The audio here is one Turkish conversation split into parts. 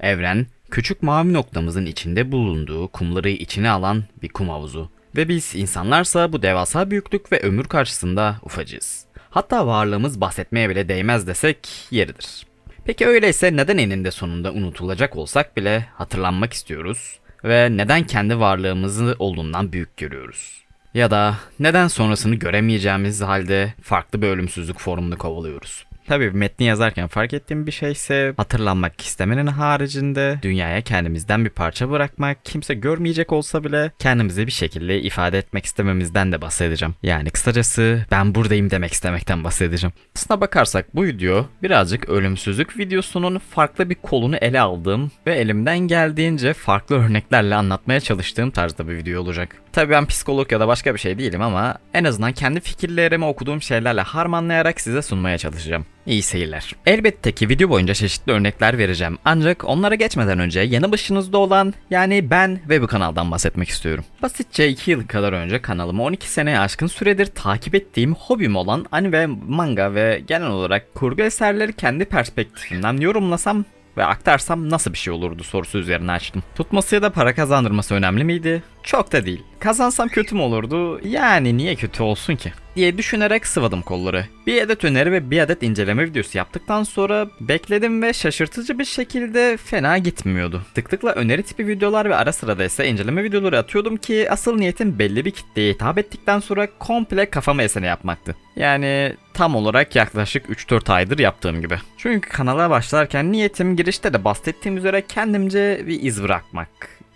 Evren, küçük mavi noktamızın içinde bulunduğu kumları içine alan bir kum havuzu. Ve biz insanlarsa bu devasa büyüklük ve ömür karşısında ufacız. Hatta varlığımız bahsetmeye bile değmez desek yeridir. Peki öyleyse neden eninde sonunda unutulacak olsak bile hatırlanmak istiyoruz ve neden kendi varlığımızı olduğundan büyük görüyoruz? Ya da neden sonrasını göremeyeceğimiz halde farklı bir ölümsüzlük formunu kovalıyoruz? Tabii metni yazarken fark ettiğim bir şey ise hatırlanmak istemenin haricinde dünyaya kendimizden bir parça bırakmak, kimse görmeyecek olsa bile kendimizi bir şekilde ifade etmek istememizden de bahsedeceğim. Yani kısacası ben buradayım demek istemekten bahsedeceğim. Aslına bakarsak bu video birazcık ölümsüzlük videosunun farklı bir kolunu ele aldığım ve elimden geldiğince farklı örneklerle anlatmaya çalıştığım tarzda bir video olacak. Tabii ben psikolog ya da başka bir şey değilim ama en azından kendi fikirlerimi okuduğum şeylerle harmanlayarak size sunmaya çalışacağım. İyi seyirler. Elbette ki video boyunca çeşitli örnekler vereceğim. Ancak onlara geçmeden önce yanı başınızda olan yani ben ve bu kanaldan bahsetmek istiyorum. Basitçe 2 yıl kadar önce kanalımı 12 seneye aşkın süredir takip ettiğim hobim olan anime, manga ve genel olarak kurgu eserleri kendi perspektifimden yorumlasam ve aktarsam nasıl bir şey olurdu sorusu üzerine açtım. Tutması ya da para kazandırması önemli miydi? Çok da değil. Kazansam kötü mü olurdu? Yani niye kötü olsun ki? diye düşünerek sıvadım kolları. Bir adet öneri ve bir adet inceleme videosu yaptıktan sonra bekledim ve şaşırtıcı bir şekilde fena gitmiyordu. Tık tıkla öneri tipi videolar ve ara sırada ise inceleme videoları atıyordum ki asıl niyetim belli bir kitleye hitap ettikten sonra komple kafama esene yapmaktı. Yani tam olarak yaklaşık 3-4 aydır yaptığım gibi. Çünkü kanala başlarken niyetim girişte de bahsettiğim üzere kendimce bir iz bırakmak.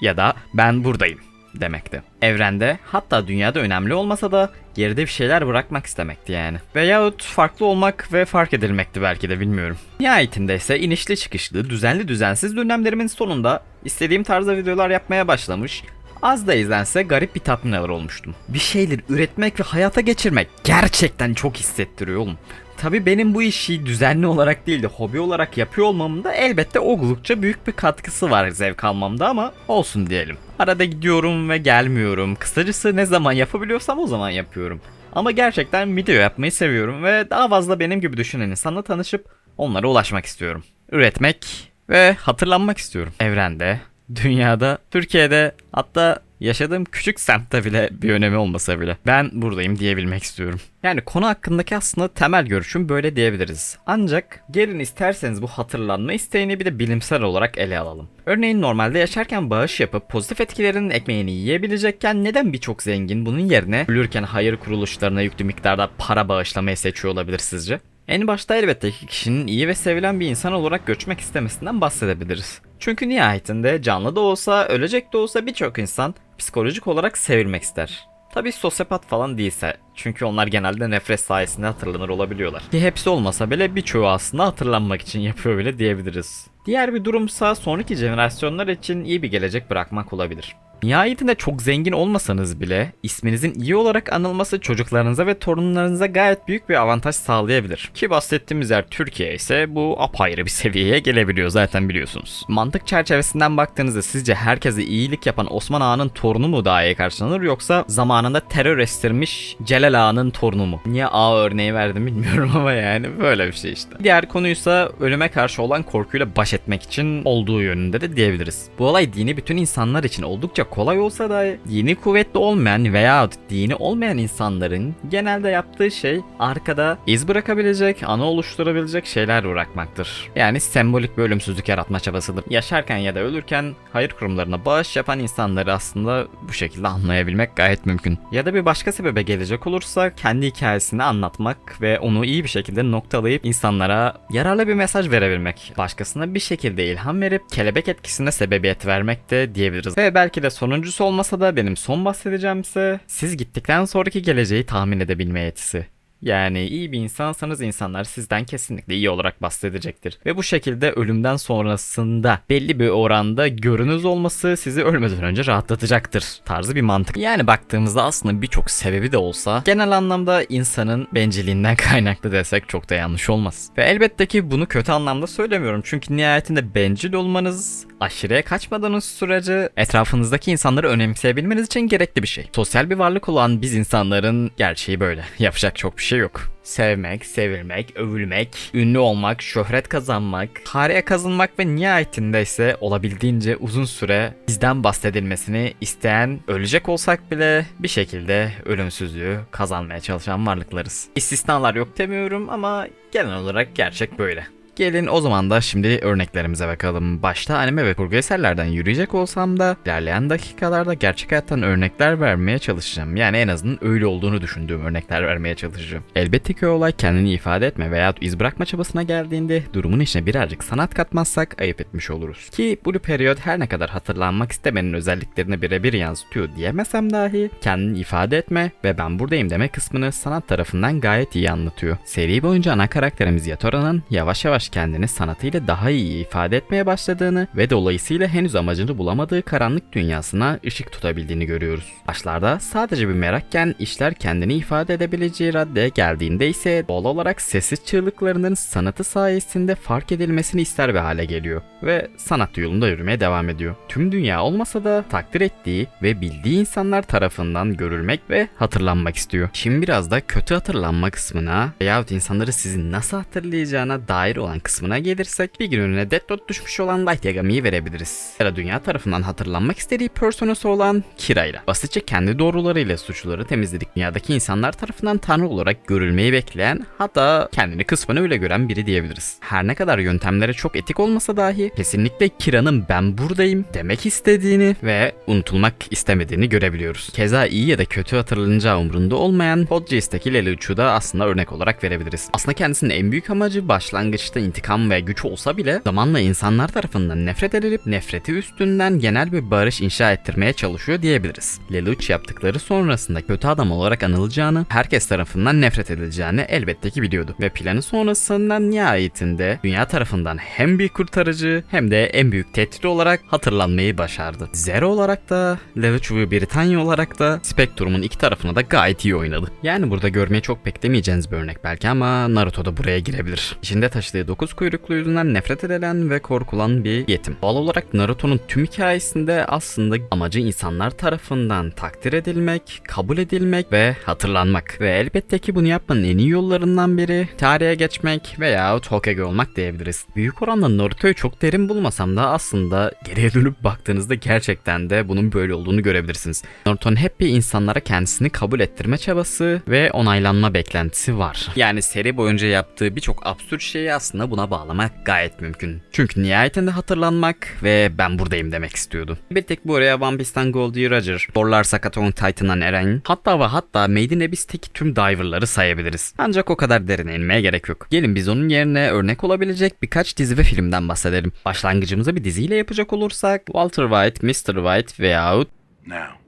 Ya da ben buradayım demekti. Evrende hatta dünyada önemli olmasa da geride bir şeyler bırakmak istemekti yani. Veyahut farklı olmak ve fark edilmekti belki de bilmiyorum. Nihayetinde ise inişli çıkışlı düzenli düzensiz dönemlerimin sonunda istediğim tarzda videolar yapmaya başlamış Az da izlense garip bir tatmin alır olmuştum. Bir şeyler üretmek ve hayata geçirmek gerçekten çok hissettiriyor oğlum. Tabi benim bu işi düzenli olarak değil de hobi olarak yapıyor olmamın da elbette oldukça büyük bir katkısı var zevk almamda ama olsun diyelim. Arada gidiyorum ve gelmiyorum. Kısacası ne zaman yapabiliyorsam o zaman yapıyorum. Ama gerçekten video yapmayı seviyorum ve daha fazla benim gibi düşünen insanla tanışıp onlara ulaşmak istiyorum. Üretmek ve hatırlanmak istiyorum. Evrende, dünyada, Türkiye'de hatta yaşadığım küçük semtte bile bir önemi olmasa bile ben buradayım diyebilmek istiyorum. Yani konu hakkındaki aslında temel görüşüm böyle diyebiliriz. Ancak gelin isterseniz bu hatırlanma isteğini bir de bilimsel olarak ele alalım. Örneğin normalde yaşarken bağış yapıp pozitif etkilerinin ekmeğini yiyebilecekken neden birçok zengin bunun yerine ölürken hayır kuruluşlarına yüklü miktarda para bağışlamayı seçiyor olabilir sizce? En başta elbette ki kişinin iyi ve sevilen bir insan olarak göçmek istemesinden bahsedebiliriz. Çünkü nihayetinde canlı da olsa, ölecek de olsa birçok insan psikolojik olarak sevilmek ister. Tabi sosyopat falan değilse. Çünkü onlar genelde nefret sayesinde hatırlanır olabiliyorlar. Ki hepsi olmasa bile birçoğu aslında hatırlanmak için yapıyor bile diyebiliriz. Diğer bir durumsa sonraki jenerasyonlar için iyi bir gelecek bırakmak olabilir. Nihayetinde çok zengin olmasanız bile isminizin iyi olarak anılması çocuklarınıza ve torunlarınıza gayet büyük bir avantaj sağlayabilir. Ki bahsettiğimiz yer Türkiye ise bu apayrı bir seviyeye gelebiliyor zaten biliyorsunuz. Mantık çerçevesinden baktığınızda sizce herkese iyilik yapan Osman Ağa'nın torunu mu daha iyi karşılanır yoksa zamanında terör estirmiş Celal Ağa'nın torunu mu? Niye A örneği verdim bilmiyorum ama yani böyle bir şey işte. Diğer konuysa ölüme karşı olan korkuyla baş etmek için olduğu yönünde de diyebiliriz. Bu olay dini bütün insanlar için oldukça kolay olsa da dini kuvvetli olmayan veya dini olmayan insanların genelde yaptığı şey arkada iz bırakabilecek, ana oluşturabilecek şeyler bırakmaktır. Yani sembolik bir ölümsüzlük yaratma çabasıdır. Yaşarken ya da ölürken hayır kurumlarına bağış yapan insanları aslında bu şekilde anlayabilmek gayet mümkün. Ya da bir başka sebebe gelecek olursa kendi hikayesini anlatmak ve onu iyi bir şekilde noktalayıp insanlara yararlı bir mesaj verebilmek. Başkasına bir şekilde ilham verip kelebek etkisine sebebiyet vermek de diyebiliriz. Ve belki de sonuncusu olmasa da benim son bahsedeceğim ise siz gittikten sonraki geleceği tahmin edebilme yetisi. Yani iyi bir insansanız insanlar sizden kesinlikle iyi olarak bahsedecektir. Ve bu şekilde ölümden sonrasında belli bir oranda görünüz olması sizi ölmeden önce rahatlatacaktır tarzı bir mantık. Yani baktığımızda aslında birçok sebebi de olsa genel anlamda insanın bencilliğinden kaynaklı desek çok da yanlış olmaz. Ve elbette ki bunu kötü anlamda söylemiyorum. Çünkü nihayetinde bencil olmanız aşırıya kaçmadığınız sürece etrafınızdaki insanları önemseyebilmeniz için gerekli bir şey. Sosyal bir varlık olan biz insanların gerçeği böyle. Yapacak çok bir şey şey yok. Sevmek, sevilmek, övülmek, ünlü olmak, şöhret kazanmak, tarihe kazınmak ve nihayetinde ise olabildiğince uzun süre bizden bahsedilmesini isteyen, ölecek olsak bile bir şekilde ölümsüzlüğü kazanmaya çalışan varlıklarız. İstisnalar yok demiyorum ama genel olarak gerçek böyle. Gelin o zaman da şimdi örneklerimize bakalım. Başta anime ve kurgu eserlerden yürüyecek olsam da ilerleyen dakikalarda gerçek hayattan örnekler vermeye çalışacağım. Yani en azından öyle olduğunu düşündüğüm örnekler vermeye çalışacağım. Elbette ki olay kendini ifade etme veya iz bırakma çabasına geldiğinde durumun içine birazcık sanat katmazsak ayıp etmiş oluruz. Ki Blue Period her ne kadar hatırlanmak istemenin özelliklerini birebir yansıtıyor diyemesem dahi kendini ifade etme ve ben buradayım deme kısmını sanat tarafından gayet iyi anlatıyor. Seri boyunca ana karakterimiz Yatora'nın yavaş yavaş kendini sanatıyla daha iyi ifade etmeye başladığını ve dolayısıyla henüz amacını bulamadığı karanlık dünyasına ışık tutabildiğini görüyoruz. Başlarda sadece bir merakken işler kendini ifade edebileceği raddeye geldiğinde ise doğal olarak sessiz çığlıklarının sanatı sayesinde fark edilmesini ister bir hale geliyor ve sanat yolunda yürümeye devam ediyor. Tüm dünya olmasa da takdir ettiği ve bildiği insanlar tarafından görülmek ve hatırlanmak istiyor. Şimdi biraz da kötü hatırlanma kısmına veyahut insanları sizin nasıl hatırlayacağına dair olan kısmına gelirsek bir gün önüne Note düşmüş olan Light Yagami'yi verebiliriz. Da dünya tarafından hatırlanmak istediği personası olan Kira'yla. Basitçe kendi doğrularıyla suçluları temizledik. Dünyadaki insanlar tarafından tanrı olarak görülmeyi bekleyen hatta kendini kısmen öyle gören biri diyebiliriz. Her ne kadar yöntemleri çok etik olmasa dahi kesinlikle Kira'nın ben buradayım demek istediğini ve unutulmak istemediğini görebiliyoruz. Keza iyi ya da kötü hatırlanacağı umrunda olmayan Podgeis'teki Lelouch'u da aslında örnek olarak verebiliriz. Aslında kendisinin en büyük amacı başlangıçta intikam ve güç olsa bile zamanla insanlar tarafından nefret edilip nefreti üstünden genel bir barış inşa ettirmeye çalışıyor diyebiliriz. Lelouch yaptıkları sonrasında kötü adam olarak anılacağını, herkes tarafından nefret edileceğini elbette ki biliyordu. Ve planı sonrasından nihayetinde dünya tarafından hem bir kurtarıcı hem de en büyük tehdit olarak hatırlanmayı başardı. Zero olarak da Lelouch ve Britanya olarak da Spectrum'un iki tarafına da gayet iyi oynadı. Yani burada görmeye çok beklemeyeceğiniz bir örnek belki ama Naruto da buraya girebilir. İçinde taşıdığı dokuz kuyruklu yüzünden nefret edilen ve korkulan bir yetim. Doğal olarak Naruto'nun tüm hikayesinde aslında amacı insanlar tarafından takdir edilmek, kabul edilmek ve hatırlanmak. Ve elbette ki bunu yapmanın en iyi yollarından biri tarihe geçmek veya Hokage olmak diyebiliriz. Büyük oranda Naruto'yu çok derin bulmasam da aslında geriye dönüp baktığınızda gerçekten de bunun böyle olduğunu görebilirsiniz. Naruto'nun hep bir insanlara kendisini kabul ettirme çabası ve onaylanma beklentisi var. Yani seri boyunca yaptığı birçok absürt şeyi aslında buna bağlamak gayet mümkün. Çünkü nihayetinde hatırlanmak ve ben buradayım demek istiyordu. Bir tek bu araya One Piece'ten Goldie Roger, Thorlar Sakaton Titan'dan Eren, hatta ve hatta Made in Abyss'teki tüm diver'ları sayabiliriz. Ancak o kadar derine inmeye gerek yok. Gelin biz onun yerine örnek olabilecek birkaç dizi ve filmden bahsedelim. Başlangıcımızı bir diziyle yapacak olursak Walter White, Mr. White veyahut Now,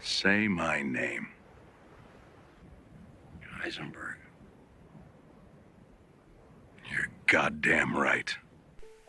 say my name. Heisenberg. Goddamn right.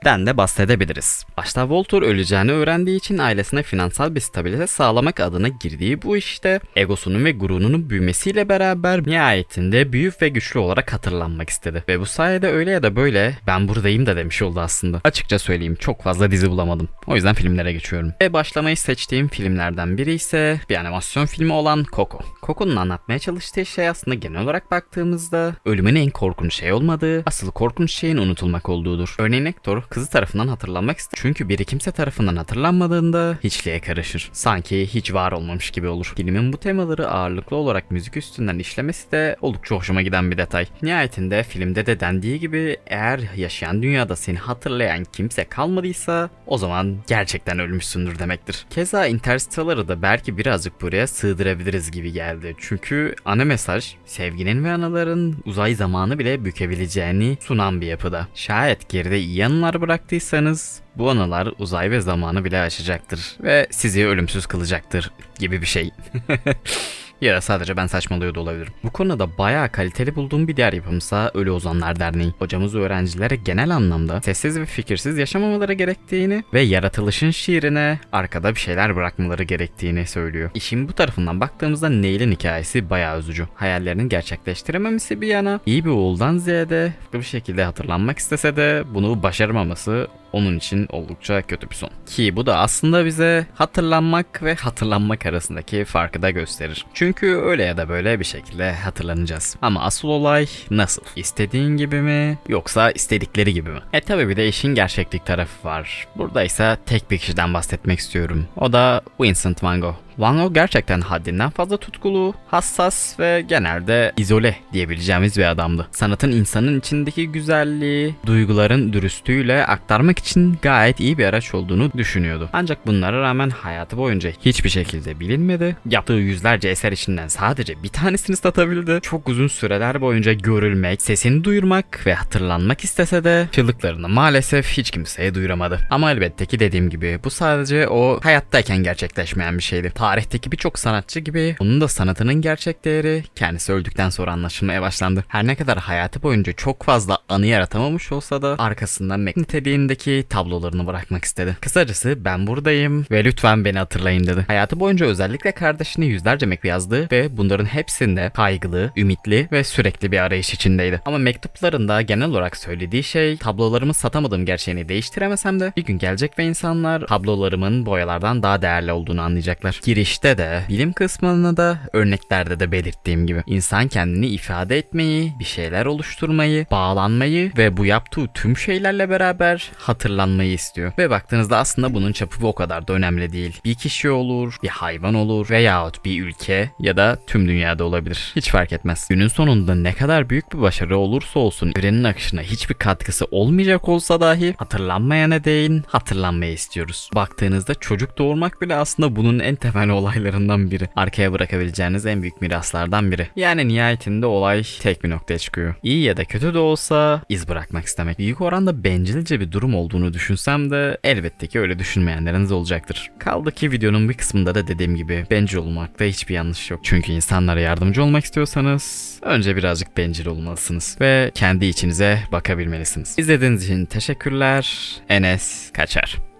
Den de bahsedebiliriz. Başta Walter öleceğini öğrendiği için ailesine finansal bir stabilite sağlamak adına girdiği bu işte egosunun ve gururunun büyümesiyle beraber nihayetinde büyük ve güçlü olarak hatırlanmak istedi. Ve bu sayede öyle ya da böyle ben buradayım da demiş oldu aslında. Açıkça söyleyeyim çok fazla dizi bulamadım. O yüzden filmlere geçiyorum. Ve başlamayı seçtiğim filmlerden biri ise bir animasyon filmi olan Coco. Coco'nun anlatmaya çalıştığı şey aslında genel olarak baktığımızda ölümün en korkunç şey olmadığı, asıl korkunç şeyin unutulmak olduğudur. Örneğin Hector kızı tarafından hatırlanmak ister. Çünkü biri kimse tarafından hatırlanmadığında hiçliğe karışır. Sanki hiç var olmamış gibi olur. Filmin bu temaları ağırlıklı olarak müzik üstünden işlemesi de oldukça hoşuma giden bir detay. Nihayetinde filmde de dendiği gibi eğer yaşayan dünyada seni hatırlayan kimse kalmadıysa o zaman gerçekten ölmüşsündür demektir. Keza Interstellar'ı da belki birazcık buraya sığdırabiliriz gibi geldi. Çünkü ana mesaj sevginin ve anıların uzay zamanı bile bükebileceğini sunan bir yapıda. Şayet geride iyi anılar bıraktıysanız bu anılar uzay ve zamanı bile aşacaktır ve sizi ölümsüz kılacaktır gibi bir şey. Ya da sadece ben saçmalıyor da olabilirim. Bu konuda bayağı kaliteli bulduğum bir diğer yapımsa Ölü Ozanlar Derneği. Hocamız öğrencilere genel anlamda sessiz ve fikirsiz yaşamamaları gerektiğini ve yaratılışın şiirine arkada bir şeyler bırakmaları gerektiğini söylüyor. İşin bu tarafından baktığımızda Neil'in hikayesi bayağı üzücü. Hayallerini gerçekleştirememesi bir yana iyi bir oğuldan ziyade bir şekilde hatırlanmak istese de bunu başaramaması onun için oldukça kötü bir son. Ki bu da aslında bize hatırlanmak ve hatırlanmak arasındaki farkı da gösterir. Çünkü öyle ya da böyle bir şekilde hatırlanacağız. Ama asıl olay nasıl? İstediğin gibi mi yoksa istedikleri gibi mi? E tabi bir de işin gerçeklik tarafı var. Burada ise tek bir kişiden bahsetmek istiyorum. O da Vincent Van Gogh. Van Gogh gerçekten haddinden fazla tutkulu, hassas ve genelde izole diyebileceğimiz bir adamdı. Sanatın insanın içindeki güzelliği, duyguların dürüstlüğüyle aktarmak için gayet iyi bir araç olduğunu düşünüyordu. Ancak bunlara rağmen hayatı boyunca hiçbir şekilde bilinmedi. Yaptığı yüzlerce eser içinden sadece bir tanesini satabildi. Çok uzun süreler boyunca görülmek, sesini duyurmak ve hatırlanmak istese de çığlıklarını maalesef hiç kimseye duyuramadı. Ama elbette ki dediğim gibi bu sadece o hayattayken gerçekleşmeyen bir şeydi. Tarihteki birçok sanatçı gibi onun da sanatının gerçek değeri kendisi öldükten sonra anlaşılmaya başlandı. Her ne kadar hayatı boyunca çok fazla anı yaratamamış olsa da arkasından Mac niteliğindeki tablolarını bırakmak istedi. Kısacası ben buradayım ve lütfen beni hatırlayın dedi. Hayatı boyunca özellikle kardeşine yüzlerce mektup yazdı ve bunların hepsinde kaygılı, ümitli ve sürekli bir arayış içindeydi. Ama mektuplarında genel olarak söylediği şey tablolarımı satamadığım gerçeğini değiştiremesem de bir gün gelecek ve insanlar tablolarımın boyalardan daha değerli olduğunu anlayacaklar. Girişte de bilim kısmını da örneklerde de belirttiğim gibi insan kendini ifade etmeyi, bir şeyler oluşturmayı, bağlanmayı ve bu yaptığı tüm şeylerle beraber hatırlanmayı istiyor. Ve baktığınızda aslında bunun çapı o kadar da önemli değil. Bir kişi olur, bir hayvan olur veyahut bir ülke ya da tüm dünyada olabilir. Hiç fark etmez. Günün sonunda ne kadar büyük bir başarı olursa olsun evrenin akışına hiçbir katkısı olmayacak olsa dahi hatırlanmayana değin hatırlanmayı istiyoruz. Baktığınızda çocuk doğurmak bile aslında bunun en temel olaylarından biri. Arkaya bırakabileceğiniz en büyük miraslardan biri. Yani nihayetinde olay tek bir noktaya çıkıyor. İyi ya da kötü de olsa iz bırakmak istemek. Büyük oranda bencilce bir durum olduğunu düşünsem de elbette ki öyle düşünmeyenleriniz olacaktır. Kaldı ki videonun bir kısmında da dediğim gibi bencil olmakta hiçbir yanlış yok. Çünkü insanlara yardımcı olmak istiyorsanız önce birazcık bencil olmalısınız ve kendi içinize bakabilmelisiniz. İzlediğiniz için teşekkürler. Enes Kaçar.